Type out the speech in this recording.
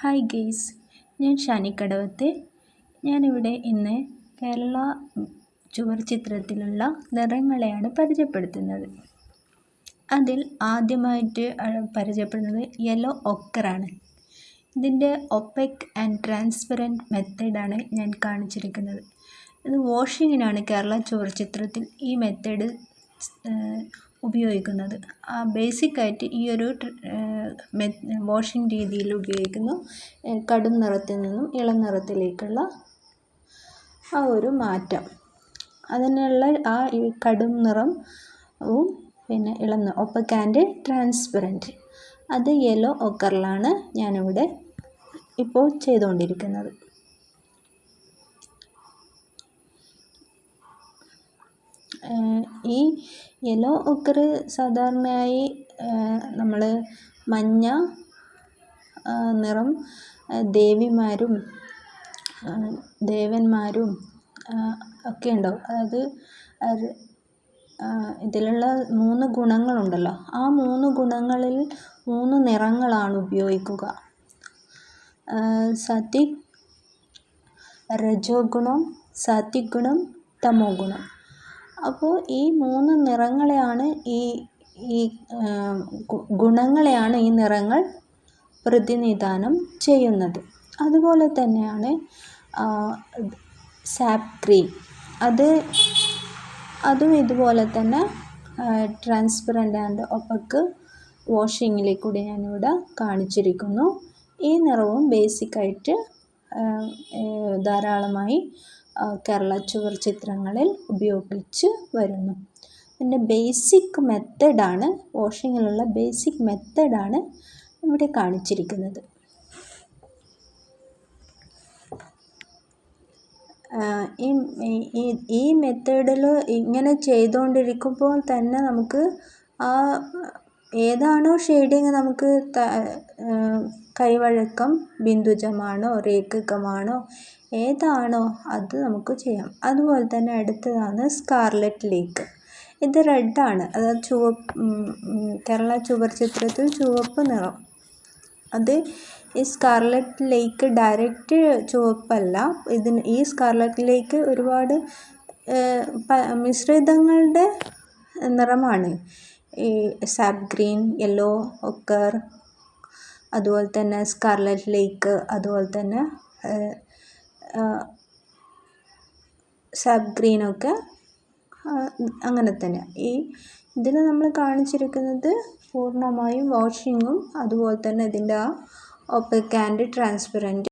Hi guys ഞാൻ ഷാനി കടവത്തെ. ഞാനിവിടെ ഇന്ന് കേരള ചുവർ ചിത്രത്തിലുള്ള നിറങ്ങളെയാണ് പരിചയപ്പെടുത്തുന്നത്. അതിൽ ആദ്യമായിട്ട് പരിചയപ്പെടുന്നത് യെല്ലോ ഒക്കറാണ്. ഇതിന്റെ ഒപ്പെക് ആൻഡ് ട്രാൻസ്പെറന്റ് മെത്തേഡാണ് ഞാൻ കാണിച്ചിരിക്കുന്നത്. ഇത് വാഷിങ്ങിനാണ് കേരള ചുവർ ചിത്രത്തിൽ ഈ മെത്തേഡ് ഉപയോഗിക്കുന്നത്. ബേസിക്കായിട്ട് ഈ ഒരു വാഷിംഗ് രീതിയിൽ ഉപയോഗിക്കുന്നു. കടും നിറത്തിൽ നിന്നും ഇളം നിറത്തിലേക്കുള്ള ആ ഒരു മാറ്റം. അതിനുള്ള ആ ഈ കടും നിറവും പിന്നെ ഇളം ഒപ്പക് ആൻഡ് ട്രാൻസ്പെറന്റ്. അത് യെല്ലോ ഒക്കറിലാണ് ഞാനിവിടെ ഇപ്പോൾ ചെയ്തുകൊണ്ടിരിക്കുന്നത്. ഈ യെല്ലോ ഒക്കർ സാധാരണയായി നമ്മൾ മഞ്ഞ നിറം ദേവിമാരും ദേവന്മാരും ഒക്കെ ഉണ്ടാവും. അതായത് ഇതിലുള്ള മൂന്ന് ഗുണങ്ങളുണ്ടല്ലോ. ആ മൂന്ന് ഗുണങ്ങളിൽ മൂന്ന് നിറങ്ങളാണ് ഉപയോഗിക്കുക. സത്വിക് രജോ ഗുണം സാത്വിക് ഗുണം തമോ ഗുണം അപ്പോൾ ഈ മൂന്ന് നിറങ്ങളെയാണ് ഈ ഈ ഗുണങ്ങളെയാണ് ഈ നിറങ്ങൾ പ്രതിനിധാനം ചെയ്യുന്നത്. അതുപോലെ തന്നെയാണ് സാപ്പ് ഗ്രീൻ അത് അതും ഇതുപോലെ തന്നെ ട്രാൻസ്പെറന്റ് ആൻഡ് ഒപ്പക്ക് വാഷിങ്ങിലെ കൂടി ഞാനിവിടെ കാണിച്ചിരിക്കുന്നു. ഈ നിറവും ബേസിക്കായിട്ട് ധാരാളമായി കേരള ചുവർ ചിത്രങ്ങളിൽ ഉപയോഗിച്ച് വരുന്നു. ഇതിന്റെ ബേസിക് മെത്തേഡാണ് വാഷിങ്ങിലുള്ള ബേസിക് മെത്തേഡാണ് ഇവിടെ കാണിച്ചിരിക്കുന്നത്. ഈ ഈ മെത്തേഡിൽ ഇങ്ങനെ ചെയ്തുകൊണ്ടിരിക്കുമ്പോൾ തന്നെ നമുക്ക് ആ ഏതാണോ ഷെയ്ഡിങ് നമുക്ക് കൈവഴക്കം ബിന്ദുജമാണോ രേഖകമാണോ ഏതാണോ അത് നമുക്ക് ചെയ്യാം. അതുപോലെ തന്നെ അടുത്തതാണ് സ്കാർലറ്റ് ലേക്ക്. ഇത് റെഡാണ് അതായത് ചുവപ്പ് കേരള ചുവർ ചിത്രത്തിൽ ചുവപ്പ് നിറം. അത് ഈ സ്കാർലറ്റ് ലേക്ക് ഡയറക്റ്റ് ചുവപ്പല്ല. ഇതിന് ഈ സ്കാർലറ്റ് ലേക്ക് ഒരുപാട് മിശ്രിതങ്ങളുടെ നിറമാണ്. ഈ സാപ് ഗ്രീൻ യെല്ലോ ഒക്കർ അതുപോലെ തന്നെ സ്കാർലറ്റ് ലേക്ക് അതുപോലെ തന്നെ സാപ്പ് ഗ്രീനൊക്കെ അങ്ങനെ തന്നെ. ഈ ഇതിൽ നമ്മൾ കാണിച്ചിരിക്കുന്നത് പൂർണമായും വാഷിങ്ങും അതുപോലെ തന്നെ ഇതിന്റെ ആ ഒപ്പക് ആൻഡ് ട്രാൻസ്പെറന്റ്